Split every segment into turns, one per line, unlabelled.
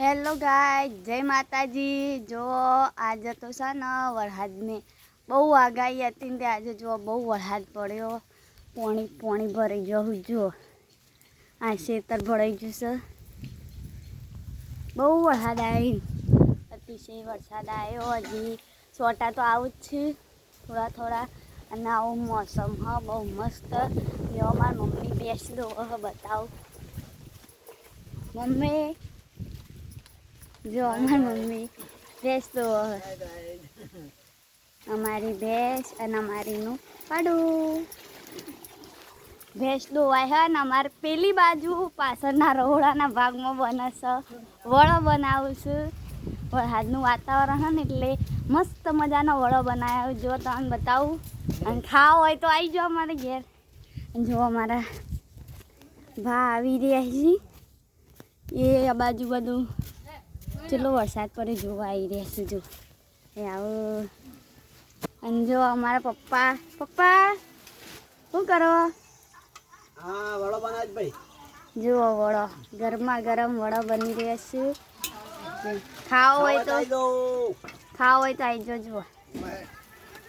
Hello ગાય જય માતાજી. જો આજે તો છે ને વરસાદની બહુ આગાહી હતી ને આજે જો બહુ વરસાદ પડ્યો. પોણી પોણી ભરાઈ ગયું જો આ શેતર ભરાઈ ગયું છે. બહુ વરસાદ આવી અતિશય વરસાદ આવ્યો હજી. સોટા તો આવું જ છે. થોડા થોડા. અને આવું મોસમ, હ, બહુ મસ્ત. જો, મારી મમ્મી બેસી દો બતાવું. મમ્મી જો, અમારી મમ્મી ભેંસ તો અમારી ભેંસ અને અમારીનું પાડું. ભેંસ દોવાય હે ને, અમારે પેલી બાજુ પાછળના રહોડાના ભાગમાં બને છે વડો બનાવું છું. વરસાદનું વાતાવરણ હે ને એટલે મસ્ત મજાનો વડો બનાવ્યો. જો તમને બતાવું. અને ખાવ હોય તો આવી જાઓ અમારે ઘેર. અને જો અમારા ભા આવી રહ્યા છે. એ આ બાજુ બધું ચેટલો વરસાદ પડે જોવા આવી રહ્યા છે જો. એ આવો. અને જો અમારા પપ્પા પપ્પા શું કરો?
હા વડો બનાજ ભાઈ.
જુઓ વડો ગરમા ગરમ વડો બની રહ્યા છે. ખાવો હોય તો ખાવો હોય તો આવી જજો. જુઓ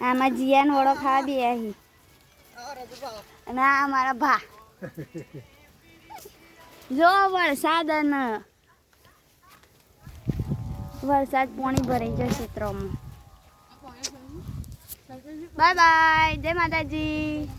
આમાં જીયાન વડો ખાવા બી આવી અને આ અમારા ભા. જો વરસાદ અને વરસાદ પાણી ભરાઈ જશે ક્ષેત્રોમાં બાય બાય જય માતાજી.